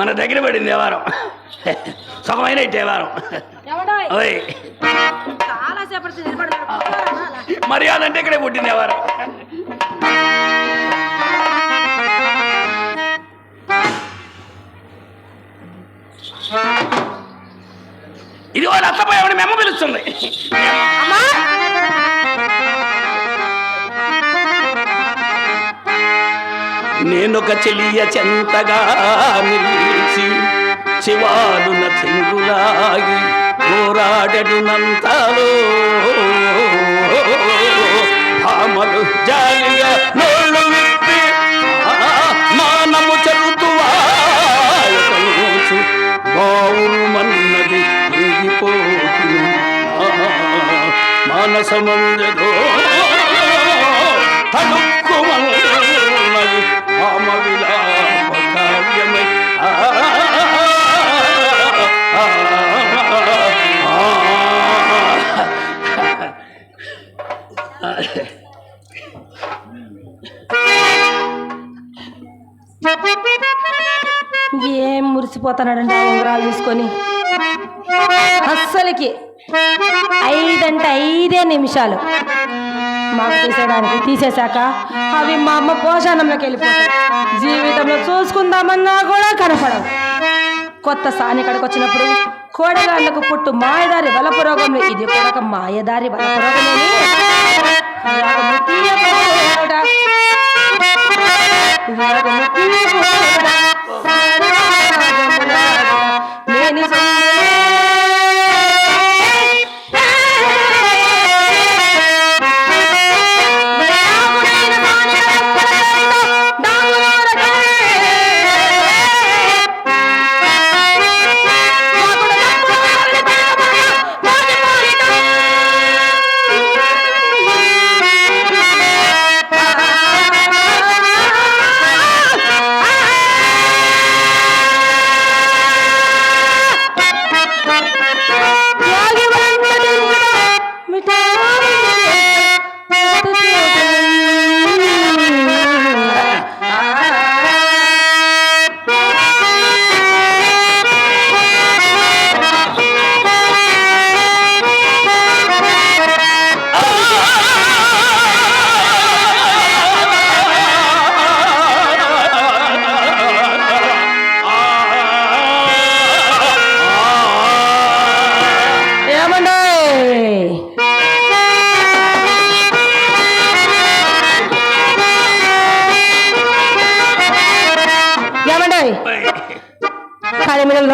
మన దగ్గర పడింది వ్యవహారం. సుఖమైన వ్యవహారం. ఎవడోయ్? ఓయ్. మర్యాద అంటే ఇక్కడే పుట్టింది వ్యవహారం. ఇది వాళ్ళు అత్తపోయామని మెమ్మ పిలుస్తుంది. అమ్మా! నేనొక చెలియ చెంతగా నిలిచి శివాలున చెంగులాగి పోరాడడునంతలో భామలు జాలిగా నోళ్ళు విప్పి మానము చెరుతువాయతనుచు బావులు మన్నది ఇంగిపోతును మానసమందదో ఏం ఆ ఉంగరాలు తీసుకొని. అస్సలకి ఐదంటే ఐదే నిమిషాలు మాకు తీసేయడానికి తీసేశాక అవి మా అమ్మ పోషాణంలోకి వెళ్ళిపోతాయి. జీవితంలో చూసుకుందామన్నా కూడా కనపడవు. కొత్త సానికడకు వచ్చినప్పుడు కోడగాళ్ళకు పుట్టు మాయదారి వలపు రోగంలో ఇది కూడా. ఒక మాయదారి వలపు రోగమేని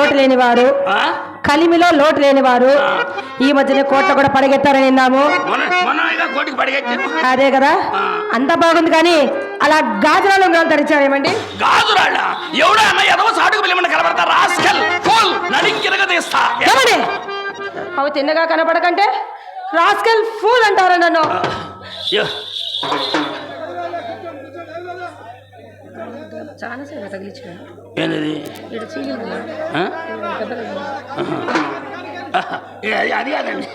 లోటు లేని వారు ఆ? కలిమిలో లోటు లేని వారు ఈ మధ్యన కోట్ల కూడా పడగెత్తారని విన్నాము. అదే కదా? అంతా బాగుంది కానీ అలా గాజురాలు ఉంగరాలు ధరించారేమండి గాజురాళ్ళ? ఎవడా అన్న ఎదవ సాటుకు పిల్లమని కనబడతా. రాస్కల్. ఫుల్ నడికిరగ తీస్తా. ఏమండి? అవి తిన్నగా కనపడకంటే రాస్కల్ ఫూల్ అంటారా నన్ను. చాలా తగిలించాను ఏంది అది-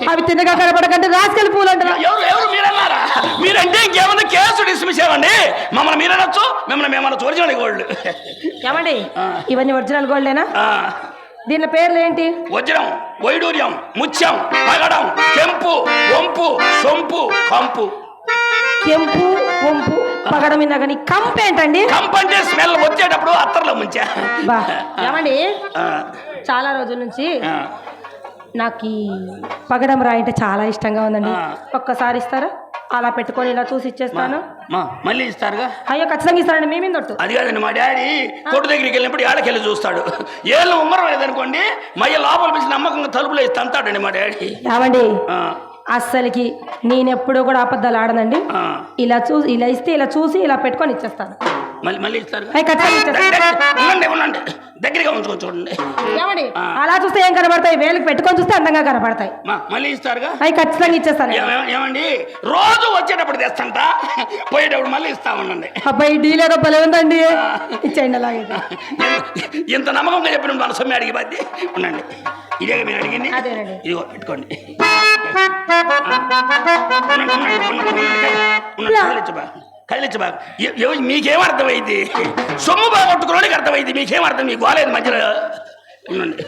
అవి తిన్నగా కనపడకంటే రాస్కల్ పూల్ అంటారా ఎవరు ఎవరు మీరన్నారా? మీరంటే ఇంకేమన్నా కేసు డిస్మిస్ చేయండి మమ్మల్ని మీరనొచ్చు మిమ్మల్ని మేమన్నా చూడచండి గోల్డ్. ఏమండి. ఇవన్నీ ఒరిజినల్ గోల్డేనా? ఆ, దీని పేర్లు ఏంటి వజ్రం వైడూర్యం ముత్యం పగడం కెంపు వంపు సొంపు కంపు. కెంపు వంపు పగడం విన్నా కానీ కంపు ఏంటండి కంపు అంటే స్మెల్ వచ్చేటప్పుడు అత్తర్లో ముంచా. బా ఏమండి? చాలా రోజుల నుంచి. నాకు ఈ పగడం రాయి అంటే చాలా ఇష్టంగా ఉందండి. ఒక్కసారి ఇస్తారా? అలా పెట్టుకొని ఇలా చూసి ఇచ్చేస్తాను. మళ్ళీ ఇస్తారుగా? అయ్యో ఖచ్చితంగా ఇస్తానండి మీ మీద ఒట్టు. అది కాదండి మా డాడీ కొట్టు దగ్గరికి వెళ్ళినప్పుడు ఏళ్ళకెళ్ళి చూస్తాడు. ఏళ్ళు ఉంగరం లేదనుకోండి మయ్య లోపల పిలిచి నమ్మకంగా తలుపులో తంతాడండి మా డాడీ. ఏమండి? అస్సలకి నేను ఎప్పుడూ కూడా అబద్ధాలు ఆడనండి. ఇలా చూసి ఇలా ఇస్తే ఇలా చూసి ఇలా పెట్టుకొని ఇచ్చేస్తాను. మళ్ళీ మళ్ళీ ఇస్తారు దగ్గరగా ఉంచుకొని చూడండి. ఏమండి. అలా చూస్తే ఏం కనబడతాయి? వేలకు పెట్టుకొని చూస్తే అందంగా కనబడతాయి. మళ్ళీ ఇస్తారుగా? అవి ఖచ్చితంగా ఇచ్చేస్తాను. ఏమ- ఏమండి? రోజు వచ్చేటప్పుడు తెస్తంట. పోయేటప్పుడు మళ్ళీ ఇస్తా ఉండండి. అబ్బాయి డీల్ ఏదో భలే ఉందండి. ఇచ్చేయండి అలాగైతే ఇంత- నమ్మకంగా చెప్పిన మన సొమ్మె అడిగి బద్ది ఉండండి. ఇదే మీరు అడిగింది. ఇదిగో పెట్టుకోండి. ఉండండి, ఉండండి, ఉండండి, ఉండండి, ఉండండి, ఉండండి, కదిలించు బా. కదిలించ బాగా ఎ- ఎవ- మీకేం అర్థమైంది? సొమ్ము బాగొట్టుకున్నానికి అర్థమైంది. మీకేం అర్థం? మీకు గోలేదు మధ్యలో? ఉండండి.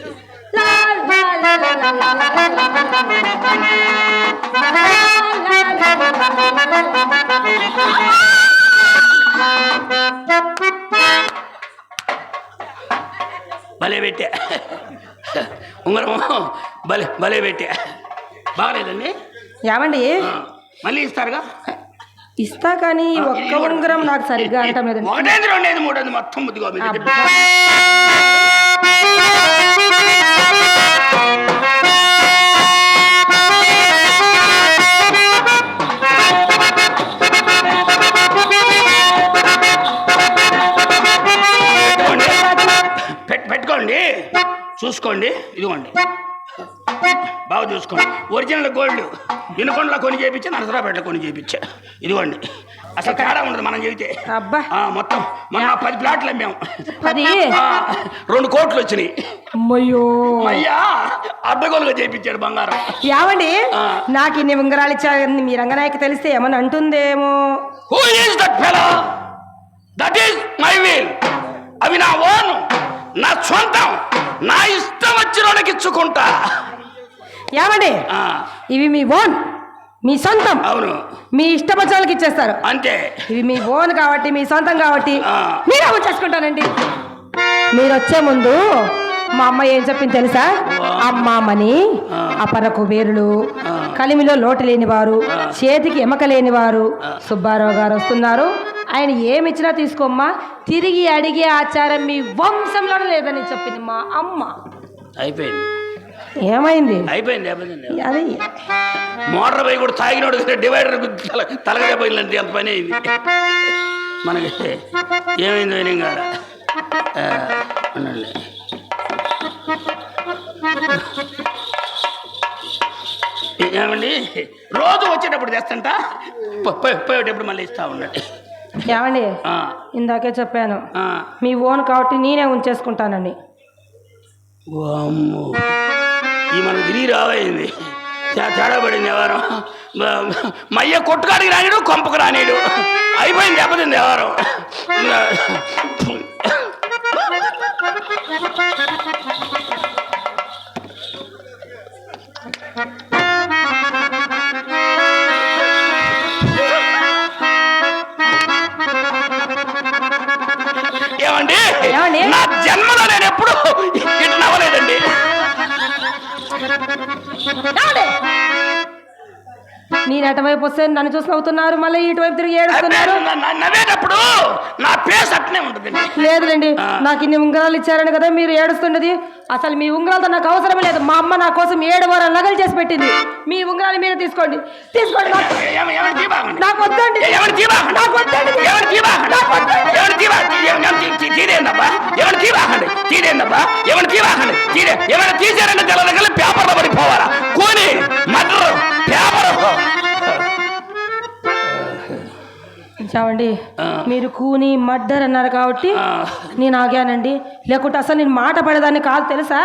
భలే పెట్టా. ఉంగరం భలే భలే పెట్టా. బాగలేదండి? ఏమండి మళ్ళీ ఇస్తారుగా? ఇస్తా కానీ ఒక్క ఉంగరం నాకు సరిగ్గా అంటం లేదండి. ఒకటేది రెండేది మూడేది? మొత్తం ముద్దుగా పెట్టుకోండి. చూసుకోండి ఇదిగోండి. బాగా చూసుకోండి. ఒరిజినల్ గోల్డ్ వినుకొండలో కొని చేయించి నరసరాపేటలో కొని చేయించా ఇదిగోండి. అసలు తేడా ఉండదు మనం చెబితే. అబ్బా. ఆ, మొత్తం మొన్న పది ప్లాట్లు అమ్మాం. అది ఆ, రెండు కోట్లు వచ్చినాయి. అమ్మయ్యో. అయ్యా అడ్డగోలుగా చేయించాడు బంగారం. ఆ. నాకు ఇన్ని ఉంగరాలు ఇచ్చారని మీ రంగనాయకి తెలిస్తే ఏమని అంటుందేమో. Who is that fellow that is my wheel అవి నా ఓన్. నా సొంతం నా ఇష్టం వచ్చిన వాళ్ళకి ఇచ్చుకుంటా ఏమండి ఇవి మీ ఓన్ మీ సొంతం. అవును. మీ ఇష్టపచ్చాలకి ఇచ్చేస్తారు. అంతే. ఇవి మీ ఓన్ కాబట్టి మీ సొంతం కాబట్టి. మీరే వచ్చేసుకుంటానండి మీరు వచ్చే ముందు మా అమ్మ ఏం చెప్పింది తెలుసా? అమ్మామని. అపరకు వేరులు. కలిమిలో లోటు లేని వారు. చేతికి ఎమక లేని వారు సుబ్బారావు గారు వస్తున్నారు. ఆయన ఏమి ఇచ్చినా తీసుకోమ్మా. తిరిగి అడిగే ఆచారం మీ వంశంలోనే లేదని చెప్పింది మా అమ్మ. అయిపోయింది. ఏమైంది? అయిపోయింది అది మోటార్ బైక్ కూడా తాగినోడు డివైడర్ తలగా పోయిందంటే అంత పని అయింది? మనకి ఏమైంది ఏమండి? రోజు వచ్చేటప్పుడు తెస్తంట పోయేటప్పుడు మళ్ళీ ఇస్తా ఉండండి ఏమండి? ఇందాకే చెప్పాను. ఆ. మీ ఓన్ కాబట్టి నేనే ఉంచేసుకుంటానని. వామ్మో. ఈ మనకు తిరిగి రావైంది తేడా పడింది ఎవరు? మయ్య కొట్టుకాడికి రానిడు కొంపకు రానిడు. అయిపోయింది దెబ్బతింది ఎవరు? అటువైపు వస్తే నన్ను చూసి నవ్వుతున్నారు మళ్ళీ ఇటువైపు తిరిగి ఏడుస్తున్నారు. నవ్వేటప్పుడు నా పేస్ అట్నే ఉంటుందండి లేదులేండి. నాకు ఇన్ని ఉంగరాలు ఇచ్చారని కదా మీరు ఏడుస్తున్నది అసలు మీ ఉంగరాలతో నాకు అవసరం లేదు. మా అమ్మ నా కోసం ఏడు వారాలు నగలు చేసి పెట్టింది. మీ ఉంగరాలు మీరే తీసుకోండి. తీసుకోండి నాకు. వద్దండి. నాకు వద్దండి. తీరేందబ్బా ఏమని తీబాకండి తీరేందబ్బా ఏమని తీబాకండి తీరే. ఏమైనా తీసారంటే తెల్లదగల పేపర్లో పడిపోవాలా? కోని మటర్ పేపర్ చావండి మీరు కూని మర్డర్ అన్నారు కాబట్టి నేను ఆగానండి. లేకుంటే అసలు నేను మాట పడేదాన్ని కాదు తెలుసా?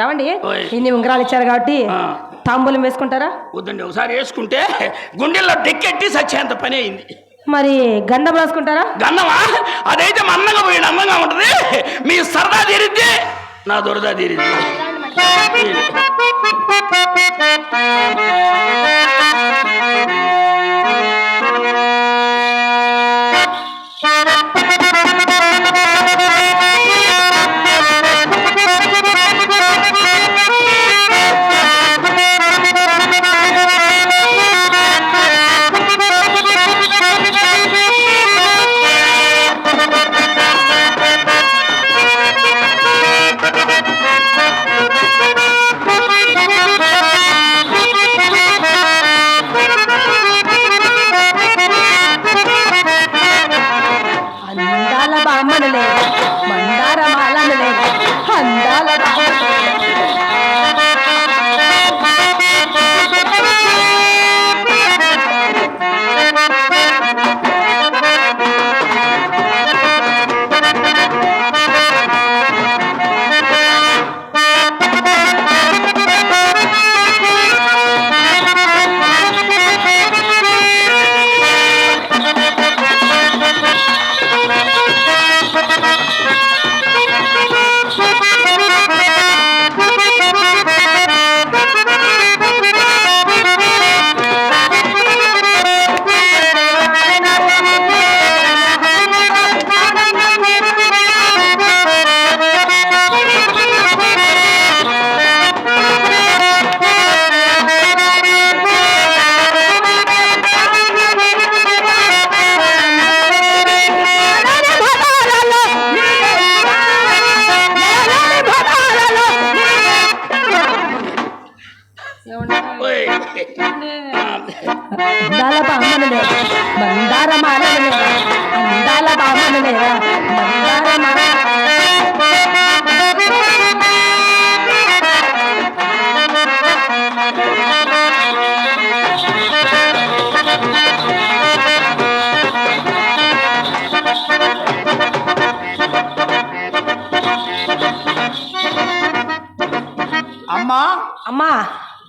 ఏమండి? ఇన్ని ఉంగరాలు ఇచ్చారు కాబట్టి తాంబూలం వేసుకుంటారా? వద్దండి ఒకసారి వేసుకుంటే గుండెల్లో డెక్కెట్టి సచ్చేంత పని అయింది. మరి గంధం రాసుకుంటారా? గంధమా? అదైతే మందంగా పోయి అందంగా ఉంటుంది. మీ సరదా తీరిద్ది నా దొరదా తీరిద్ది. Thank you.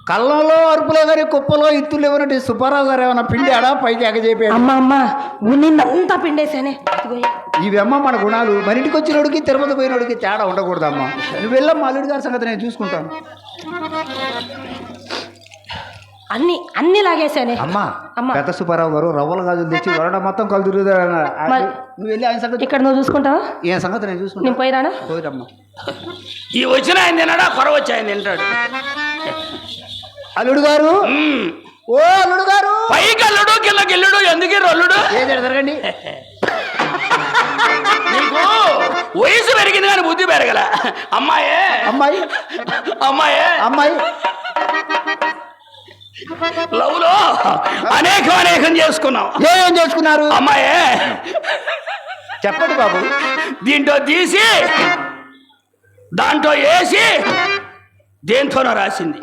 కళ్ళంలో అరుపులే గారి కుప్పలో ఇత్తులు ఇవ్వనట్టు సుబ్బారావు గారు ఏమైనా పిండి ఆడా పైకి ఎగజేపాడు అమ్మ అమ్మ ఉన్నంతా పిండేసానే ఇదిగో. ఇవి అమ్మ మన గుణాలు. మన ఇంటికి వచ్చినోడికి తిరుపతి పోయినోడికి తేడా ఉండకూడదమ్మా. నువ్వు వెళ్ళమ్మా అల్లుడి గారి సంగతి నేను చూసుకుంటాను. అన్ని అన్ని లాగేసానే అమ్మా అమ్మా. పెద్ద సుబ్బారావు గారు రవ్వల గాజులు తెచ్చి వరడ మొత్తం మరి- నువ్వు వెళ్ళి ఆయన సంగతి ఇక్కడ నువ్వు చూసుకుంటావా? ఏ సంగతి నేను నేను చూసుకుంటాను పోయిరానా పోయిరమ్మా. ఈ వచ్చిన ఆయన తిన్నాడా? కొర వచ్చి ఆయన తింటాడు. అల్లుడు గారు. ఓ అల్లుడు గారు! పైకి అల్లుడు కిందకి ఎల్లుడు ఎందుకు రొల్లుడు ఏది జరగండి. నీకు వయసు పెరిగింది కానీ బుద్ధి పెరగల. అమ్మాయే. అమ్మాయి? అమ్మాయే. అమ్మాయి? లవ్లో అనేకం అనేకం చేసుకున్నాం. ఏం చేసుకున్నారు? అమ్మాయే. చెప్పండి బాబు. దీంట్లో తీసి దాంట్లో వేసి దేంతోనో రాసింది.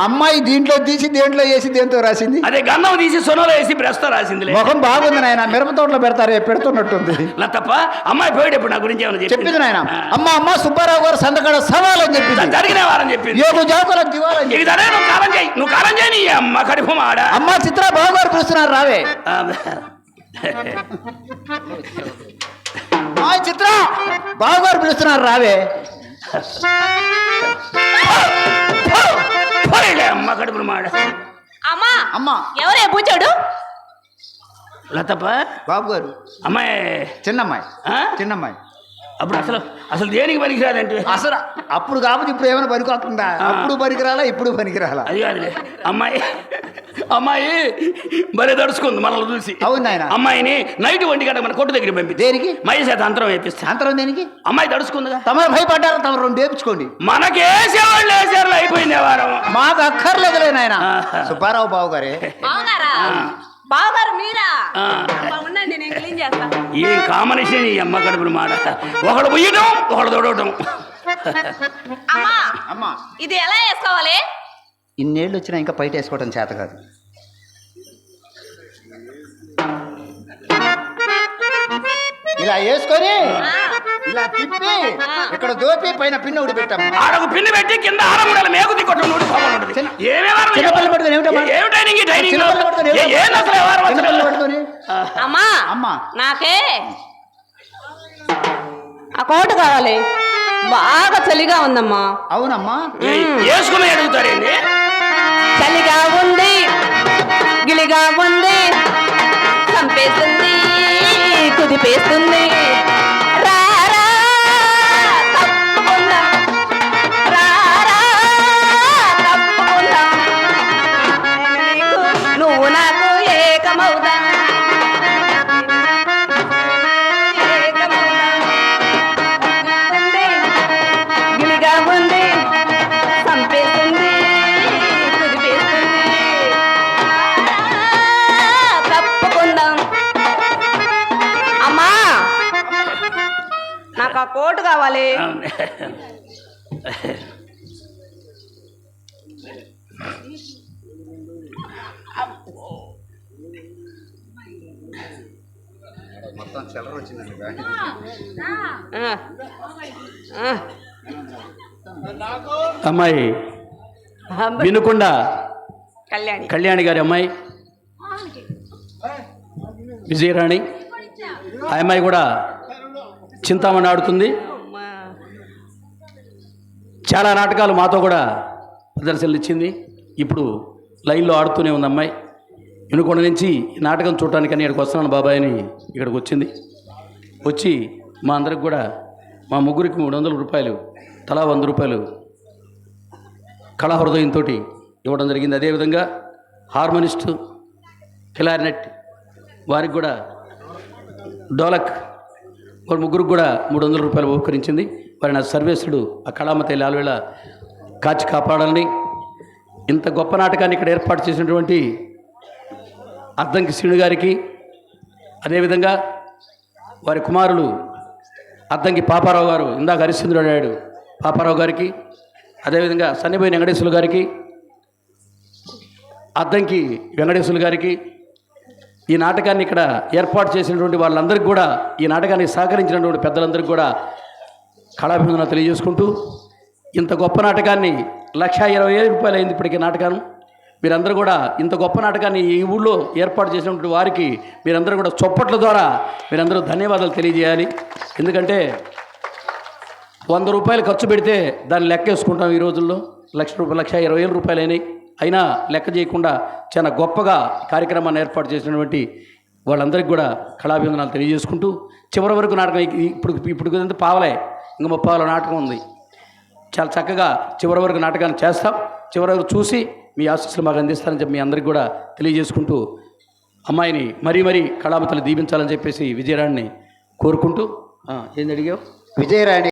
అమ్మాయి దీంట్లో తీసి దేంట్లో వేసి దేంతో రాసింది? అదే గన్నం తీసి సొనలో వేసి బ్రస్తో రాసిందిలే. ముఖం బాగుంది నాయన మిరప తోటలో పెడతారే పెడుతున్నట్టుంది. తప్ప అమ్మాయి పోయేటప్పుడు నా గురించి ఏమైనా చెప్పింది? నాయన. అమ్మ అమ్మ సుబ్బారావు గారు సందకాడ సవాలని చెప్పింది. జరిగిన వారని చెప్పింది. యోగు జాకులం దివాలని చెప్పింది నువ్వు కాలం చేయి నువ్వు కాలం చేయి నీ అమ్మ కడుపు మాడ. అమ్మ చిత్ర బాబు గారు పిలుస్తున్నారు రావే. చిత్ర బాబు గారు పిలుస్తున్నారు రావే. పోయిలే అమ్మ కడుపు మాడ. అమ్మా అమ్మ. ఎవరే బుజ్జోడు? లతప్ప? బాబు గారు అమ్మాయి. చిన్నమ్మాయి. ఆ? చిన్నమ్మాయి. అప్పుడు అసలు అసలు దేనికి పనికిరాదంటే? అసలు అప్పుడు కాకపోతే ఇప్పుడు ఏమైనా పనికొస్తుందా అప్పుడు పనికిరాలా ఇప్పుడు పనికిరాలా? అది కాదులే. అమ్మాయి అమ్మాయి భలే తడుచుకుంది మనల్ని చూసి. అవును నాయన. అమ్మాయిని నైట్ ఒంటి గంట మన కొట్టు దగ్గర పంపించి దేనికి? మై చేత అంతరం వేపిస్తా. అంతరం దేనికి? అమ్మాయి తడుచుకుందిగా. తమరు భయపడ్డారు తమరు రెండు వేపించుకోండి. మనకేసేవాళ్ళు వేసేవాళ్ళు అయిపోయింది వారం మాకు అక్కర్లేదులే నాయన. సుబ్బారావు బాబు గారే బావగారా మీరా? ఉండండి నేను క్లీన్ చేస్తా. ఏం కాంబినేషన్ ఈ అమ్మ కడుపులు మాట? ఒకడు పొయ్యడం ఒకడు తొడవటం. అమ్మా అమ్మా. ఇది ఎలా వేసుకోవాలి? ఇన్నేళ్ళు వచ్చినా ఇంకా బయట వేసుకోవడం చేత కాదు. ఇలా వేసుకొని ఇలా తిప్పి ఇక్కడ దోపి పైన పిన్న ఉడి పెట్టాము ఆడకు పిన్ని పెట్టి కింద ఆడముడల మేకు దిక్కొట్టు పోవాలి అమ్మా అమ్మా. నాకే ఆ కోట కావాలి. బాగా చలిగా ఉందమ్మా. అవునమ్మా. వేసుకుని అడుగుతారేంటి చలిగా ఉంది గిలిగా ఉంది చంపేస్తుంది కుదిపేస్తుంది. కోటు కావాలి మొత్తం చిల్లర వచ్చిందండి ఆ. ఆ. అమ్మాయి. వినుకొండ కళ్యాణి కళ్యాణి గారి అమ్మాయి విజయరాణి ఆ అమ్మాయి కూడా చింతామణి ఆడుతుంది. చాలా నాటకాలు మాతో కూడా ప్రదర్శనలు ఇచ్చింది. ఇప్పుడు లైన్లో ఆడుతూనే ఉంది అమ్మాయి. వినుకొండ నుంచి ఈ నాటకం చూడటానికి అని ఇక్కడికి వస్తున్నాను బాబాయ్ అని ఇక్కడికి వచ్చింది. వచ్చి మా అందరికి కూడా మా ముగ్గురికి మూడు వందల రూపాయలు తలా వంద రూపాయలు కళా హృదయంతో ఇవ్వడం జరిగింది. అదేవిధంగా హార్మోనిస్ట్ క్లారినెట్ వారికి కూడా డోలక్ వారి ముగ్గురికి కూడా మూడు వందల రూపాయలు ఉపకరించింది. వారి నా సర్వేశుడు ఆ కళామతి లాల్వేళ కాచి కాపాడాలని ఇంత గొప్ప నాటకాన్ని ఇక్కడ ఏర్పాటు చేసినటువంటి అద్దంకి శ్రీను గారికి అదేవిధంగా వారి కుమారులు అద్దంకి పాపారావు గారు ఇందాక హరిశ్చంద్రుడు అడిగాడు పాపారావు గారికి అదేవిధంగా సన్నిపోయిన వెంకటేశ్వరులు గారికి అద్దంకి వెంకటేశ్వరులు గారికి ఈ నాటకాన్ని ఇక్కడ ఏర్పాటు చేసినటువంటి వాళ్ళందరికీ కూడా ఈ నాటకానికి సహకరించినటువంటి పెద్దలందరికీ కూడా కళాభివందన తెలియజేసుకుంటూ ఇంత గొప్ప నాటకాన్ని లక్షా ఇరవై వేల రూపాయలు అయింది ఇప్పటికీ నాటకాన్ని మీరందరూ కూడా ఇంత గొప్ప నాటకాన్ని ఈ ఊళ్ళో ఏర్పాటు చేసినటువంటి వారికి మీరందరూ కూడా చొప్పట్ల ద్వారా మీరందరూ ధన్యవాదాలు తెలియజేయాలి. ఎందుకంటే వంద రూపాయలు ఖర్చు పెడితే దాన్ని లెక్క వేసుకుంటాం ఈ రోజుల్లో. లక్ష రూపాయలు లక్ష ఇరవై వేల రూపాయలు అయినాయి. అయినా లెక్క చేయకుండా చాలా గొప్పగా కార్యక్రమాన్ని ఏర్పాటు చేసినటువంటి వాళ్ళందరికీ కూడా కళాభివందనాలు తెలియజేసుకుంటూ చివరి వరకు నాటకం ఇప్పుడు ఇప్పుడు పావలే. ఇంకా ముప్పై నాటకం ఉంది. చాలా చక్కగా చివరి వరకు నాటకాన్ని చేస్తాం. చివరి వరకు చూసి మీ ఆశీస్సులు మాకు అందిస్తారని చెప్పి మీ అందరికి కూడా తెలియజేసుకుంటూ అమ్మాయిని మరీ మరీ కళామతలు దీవించాలని చెప్పేసి విజయరాణ్ణి కోరుకుంటూ ఏం ఏంది అడిగావు? విజయరాణి